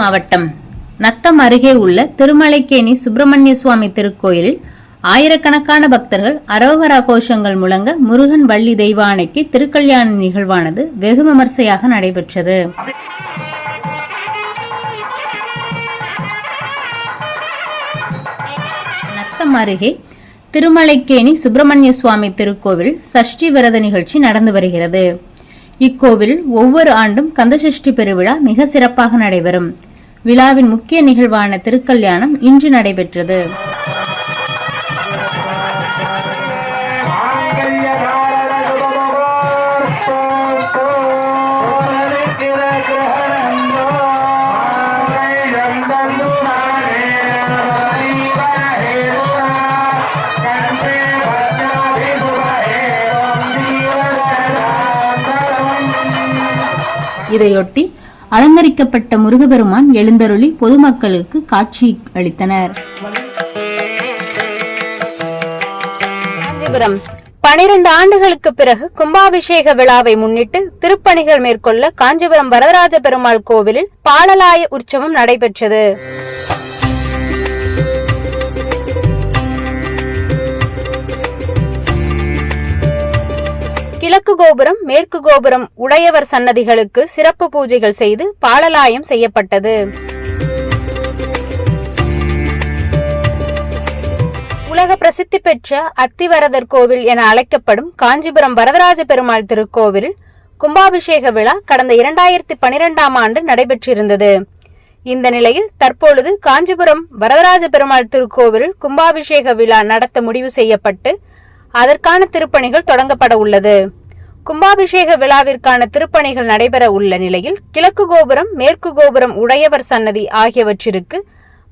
மாவட்டம் நத்தம் அருகே உள்ள திருமலைக்கேணி சுப்பிரமணிய சுவாமி திருக்கோயிலில் ஆயிரக்கணக்கான பக்தர்கள் அரோகரா கோஷங்கள் முழங்க முருகன் வள்ளி தெய்வானைக்கு திருக்கல்யாண நிகழ்வானது வெகு விமர்சையாக நடைபெற்றது. நத்தம் அருகே திருமலைக்கேணி சுப்பிரமணிய சுவாமி திருக்கோவில் சஷ்டி விரத நிகழ்ச்சி நடந்து வருகிறது. இக்கோவில் ஒவ்வொரு ஆண்டும் கந்தசஷ்டி பெருவிழா மிக சிறப்பாக நடைபெறும். விழாவின் முக்கிய நிகழ்வான திருக்கல்யாணம் இன்று நடைபெற்றது. இதையொட்டி அலங்கரிக்கப்பட்ட முருகபெருமான் எழுந்தருளி பொதுமக்களுக்கு காட்சி அளித்தனர். காஞ்சிபுரம். பனிரெண்டு ஆண்டுகளுக்கு பிறகு கும்பாபிஷேக விழாவை முன்னிட்டு திருப்பணிகள் மேற்கொள்ள காஞ்சிபுரம் வரதராஜ பெருமாள் கோவிலில் பாடலாய உற்சவம் நடைபெற்றது. கிழக்கு கோபுரம் மேற்கு கோபுரம் உடையவர் சன்னதிகளுக்கு சிறப்பு பூஜைகள் செய்து பாலலாயம் செய்யப்பட்டது. உலக பிரசித்தி பெற்ற அத்திவரதர் கோவில் என அழைக்கப்படும் காஞ்சிபுரம் வரதராஜ பெருமாள் திருக்கோவில் கும்பாபிஷேக விழா கடந்த இரண்டாயிரத்தி பனிரெண்டாம் ஆண்டு நடைபெற்றிருந்தது. இந்த நிலையில் தற்பொழுது காஞ்சிபுரம் வரதராஜ பெருமாள் திருக்கோவில் கும்பாபிஷேக விழா நடத்த முடிவு செய்யப்பட்டு அதற்கான திருப்பணிகள் தொடங்கப்பட உள்ளது. கும்பாபிஷேக விழாவிற்கான திருப்பணிகள் நடைபெற உள்ள நிலையில் கிழக்கு கோபுரம் மேற்கு கோபுரம் உடையவர் சன்னதி ஆகியவற்றிற்கு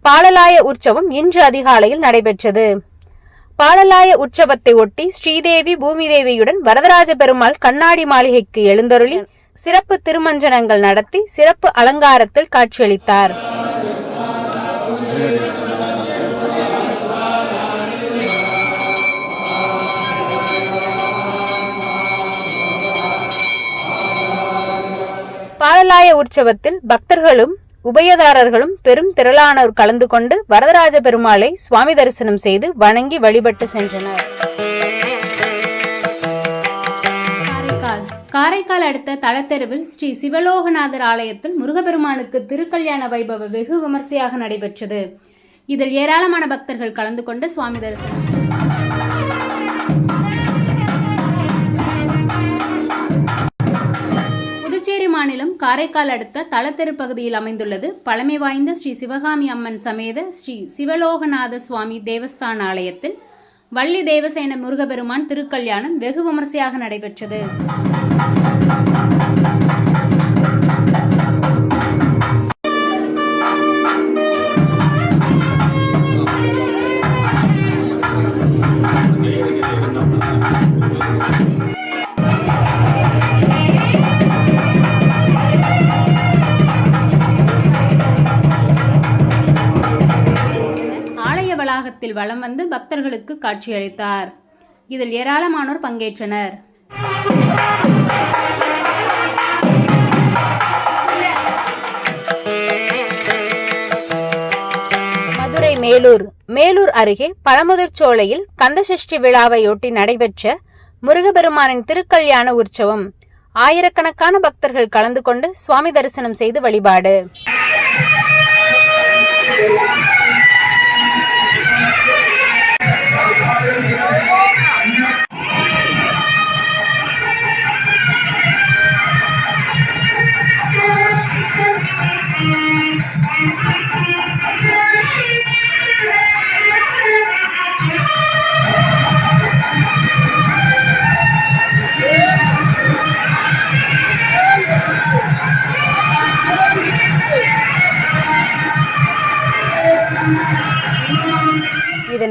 பாடலாய உற்சவம் இன்று அதிகாலையில் நடைபெற்றது. பாடலாய உற்சவத்தை ஒட்டி ஸ்ரீதேவி பூமிதேவியுடன் வரதராஜ பெருமாள் கண்ணாடி மாளிகைக்கு எழுந்தருளி சிறப்பு திருமஞ்சனங்கள் நடத்தி சிறப்பு அலங்காரத்தில் காட்சியளித்தார். பாடலாய உற்சவத்தில் பக்தர்களும் உபயதாரர்களும் பெரும் திரளானோர் கலந்து கொண்டு வரதராஜ பெருமாளை சுவாமி தரிசனம் செய்து வணங்கி வழிபட்டு சென்றனர். காரைக்கால். காரைக்கால் அடுத்த தளத்தெருவில் ஸ்ரீ சிவலோகநாதர் ஆலயத்தில் முருகப்பெருமானுக்கு திருக்கல்யாண வைபவ வெகு விமர்சையாக நடைபெற்றது. இதில் ஏராளமான பக்தர்கள் கலந்து கொண்டு சுவாமி தரிசனம் புதுச்சேரி மாநிலம் காரைக்கால் அடுத்த தளத்தெரு பகுதியில் அமைந்துள்ளது. பழமை வாய்ந்த ஸ்ரீ சிவகாமி அம்மன் சமேத ஸ்ரீ சிவலோகநாத சுவாமி தேவஸ்தான ஆலயத்தில் வள்ளி தேவசேன முருகபெருமான் திருக்கல்யாணம் வெகு விமர்சையாக நடைபெற்றது. வலம் வந்து பக்தர்களுக்கு காட்சியளித்தார். இதில் ஏராளமானோர் பங்கேற்றனர். மதுரை மேலூர் மேலூர் அருகே பழமுதிர்ச்சோலையில் கந்தசஷ்டி விழாவையொட்டி நடைபெற்ற முருகபெருமானின் திருக்கல்யாண உற்சவம். ஆயிரக்கணக்கான பக்தர்கள் கலந்து கொண்டு சுவாமி தரிசனம் செய்து வழிபாடு.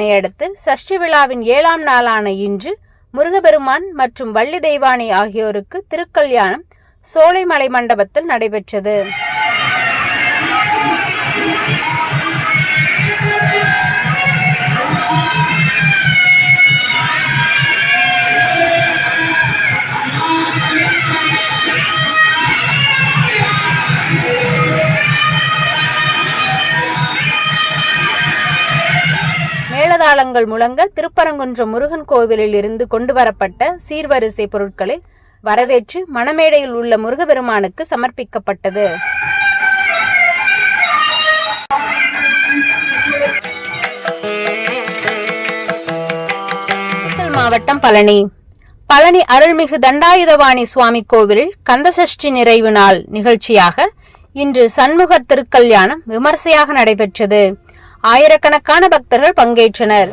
இதனையடுத்து சஷ்டி விழாவின் ஏழாம் நாளான இன்று முருகபெருமான் மற்றும் வள்ளி தெய்வானை ஆகியோருக்கு திருக்கல்யாணம் சோலைமலை மண்டபத்தில் நடைபெற்றது. மேளதாளங்கள் முழங்க திருப்பரங்குன்றம் முருகன் கோவிலில் இருந்து கொண்டு வரப்பட்ட சீர்வரிசை பொருட்களை வரவேற்று மணமேடையில் உள்ள முருகபெருமானுக்கு சமர்ப்பிக்கப்பட்டது. மாவட்டம் பழனி. பழனி அருள்மிகு தண்டாயுதவாணி சுவாமி கோவிலில் கந்தசஷ்டி நிறைவு நாள் நிகழ்ச்சியாக இன்று சண்முக திருக்கல்யாணம் விமர்சையாக நடைபெற்றது. ஆயிரக்கணக்கான பக்தர்கள் பங்கேற்றனர்.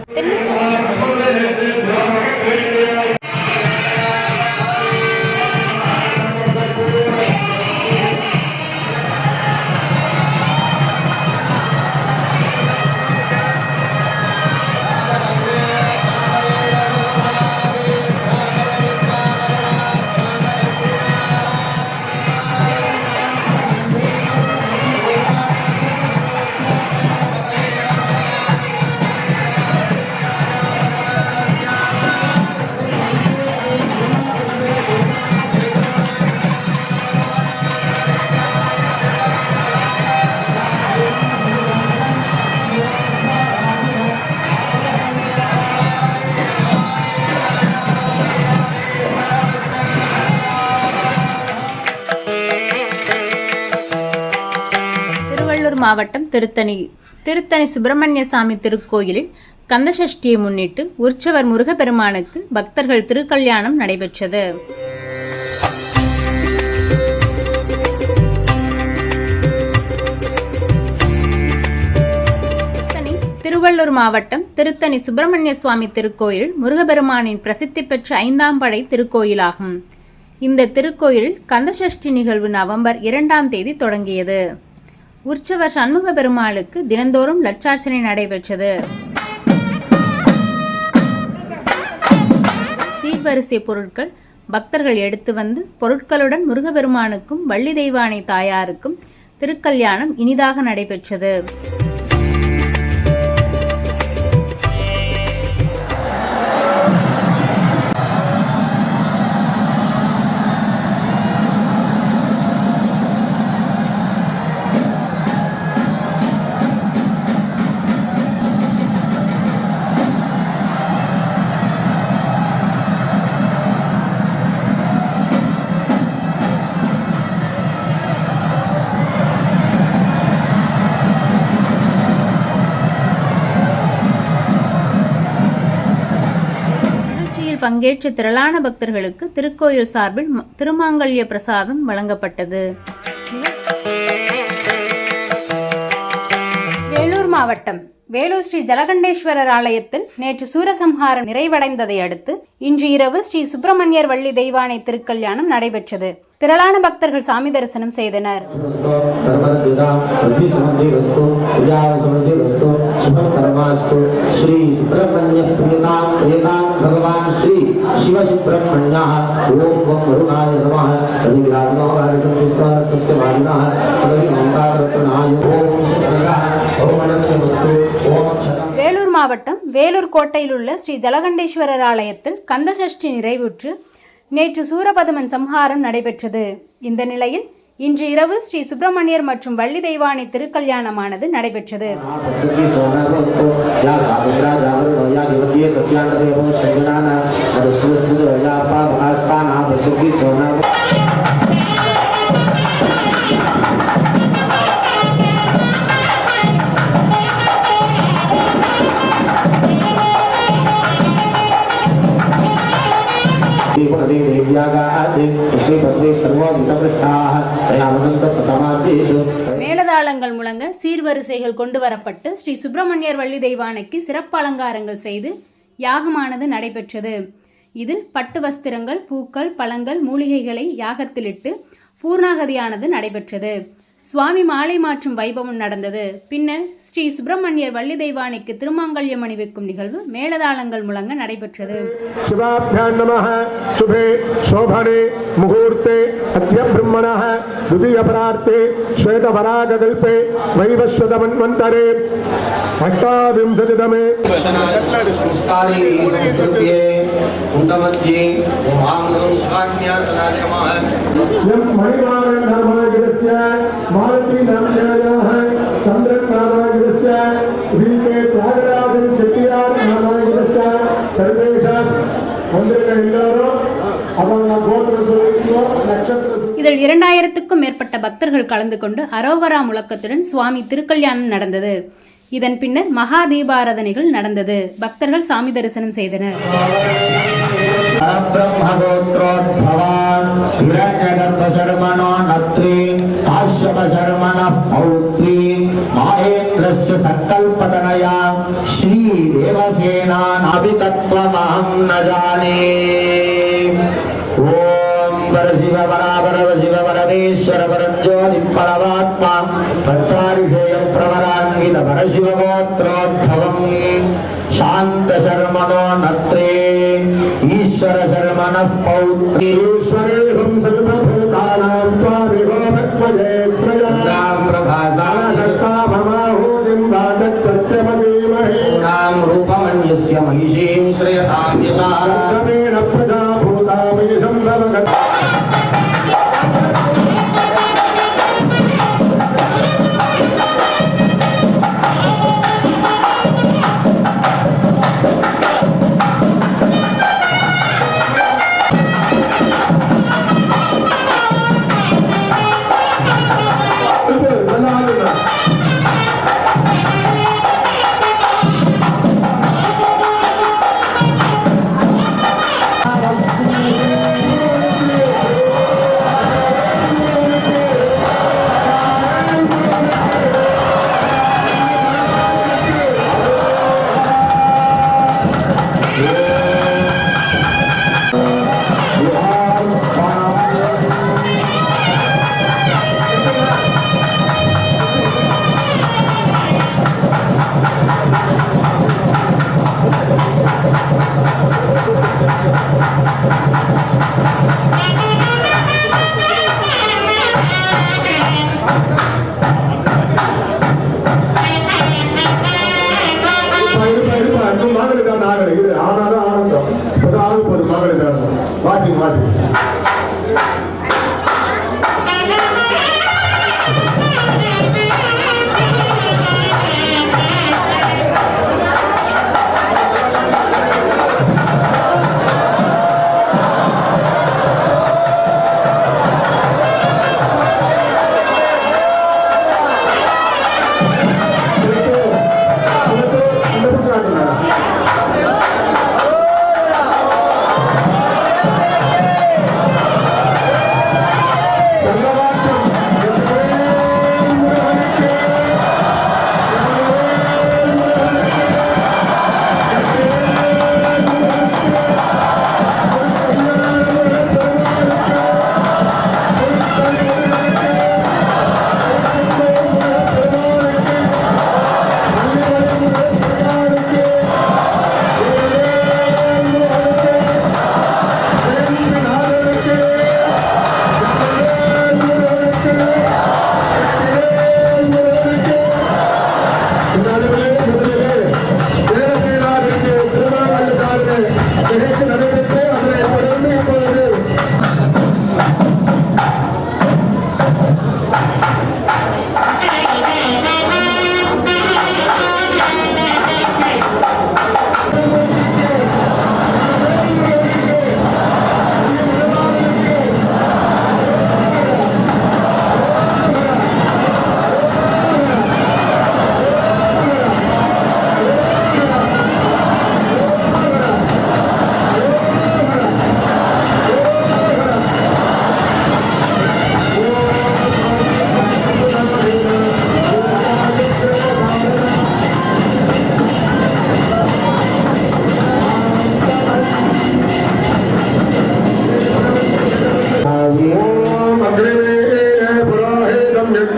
மாவட்டம் திருத்தணி திருத்தணி சுப்பிரமணிய சாமி திருக்கோயிலில் கந்தசஷ்டியை முன்னிட்டு உற்சவர் முருகப்பெருமானுக்கு பக்தர்கள் திருக்கல்யாணம் நடைபெற்றது. திருவள்ளூர் மாவட்டம் திருத்தணி சுப்பிரமணிய சுவாமி திருக்கோயில் முருகப்பெருமானின் பிரசித்தி பெற்ற ஐந்தாம் படை திருக்கோயிலாகும். இந்த திருக்கோயில் கந்தசஷ்டி நிகழ்வு நவம்பர் இரண்டாம் தேதி தொடங்கியது. உற்சவர் சண்முக பெருமாளுக்கு தினந்தோறும் லட்சார்ச்சனை நடைபெற்றது. சீர்வரிசை பொருட்கள் பக்தர்கள் எடுத்து வந்து பொருட்களுடன் முருகபெருமானுக்கும் வள்ளி தெய்வானை தாயாருக்கும் திருக்கல்யாணம் இனிதாக நடைபெற்றது. பங்கேற்ற திரளான பக்தர்களுக்கு திருக்கோயில் சார்பில் திருமாங்கல்ய பிரசாதம் வழங்கப்பட்டது. வேலூர் மாவட்டம் வேலூர் ஸ்ரீ ஜலகண்டேஸ்வரர் ஆலயத்தில் நேற்று சூரசம்ஹாரம் நிறைவடைந்ததை அடுத்து இன்று இரவு ஸ்ரீ சுப்பிரமணியர் வள்ளி தெய்வானை திருக்கல்யாணம் நடைபெற்றது. திரளான பக்தர்கள் சாமி தரிசனம் செய்தனர். ஓம் மாவட்டம் வேலூர் கோட்டையில் உள்ள ஸ்ரீ ஜலகண்டேஸ்வரர் ஆலயத்தில் கந்தசஷ்டி நிறைவுற்று நேற்று சூரபதமன் சம்ஹாரம் நடைபெற்றது இந்த நிலையில் இன்று இரவு ஸ்ரீ சுப்பிரமணியர் மற்றும் வள்ளி தெய்வானை திருக்கல்யாணமானது நடைபெற்றது சத்யாண்டதேவோ மேலதாளங்கள் முழங்க சீர்வரிசைகள் கொண்டு வரப்பட்டு ஸ்ரீ சுப்பிரமணியர் வள்ளி தெய்வானைக்கு சிறப்பு அலங்காரங்கள் செய்து யாகமானது நடைபெற்றது. இதில் பட்டு வஸ்திரங்கள் பூக்கள் பழங்கள் மூலிகைகளை யாகத்திலிட்டு பூர்ணாகதியானது நடைபெற்றது. சுவாமி மாலை மாற்றும் வைபவம் நடந்தது பின்னர் ஸ்ரீ சுப்பிரமணியர் வள்ளி தெய்வானைக்கு திருமாங்கல்யம் அணிவிக்கும் நிகழ்வு மேளதாளங்கள் முழங்க நடைபெற்றது शिवाभ्यां नमः शुभे शोभने मुहूर्ते अद्य ब्रह्मणः द्वितीयपरार्थे श्वेतपरागकल्पे वैवस्वतमन्वन्तरे अष्टाविंशतितमे இதில் இரண்டாயிரத்துக்கும் மேற்பட்ட பக்தர்கள் கலந்து கொண்டு அரோகரா முழக்கத்துடன் சுவாமி திருக்கல்யாணம் நடந்தது. இதன் பின்னர் மகா தீபாராதனைகள் நடந்தது. பக்தர்கள் சாமி தரிசனம் செய்தனர். சங்கல்பதனயா ஸ்ரீ தேவசேனான் அபிதத்வமகம் ந పర శివ పరాపర శివ పరమేశ్వర పరంజ్యోతి పరమాత్మ పంచారిషేయ ప్రవరాంగిత పరశివ గోత్రోద్భవం శాంత శర్మణో నత్రే ఈశ్వర శర్మణ పౌత్రీశ్వరేహం సర్వభూతానాం త్వామిహో భక్వజే శ్రయాం ప్రభాసా శక్తా మమాహూతిం రాజత్వచ్చమధీమహే నాం రూపమన్యస్య మహిషీం శ్రయతాం యశా ప్రజ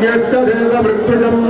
യസ്സദേവ വൃത്തജം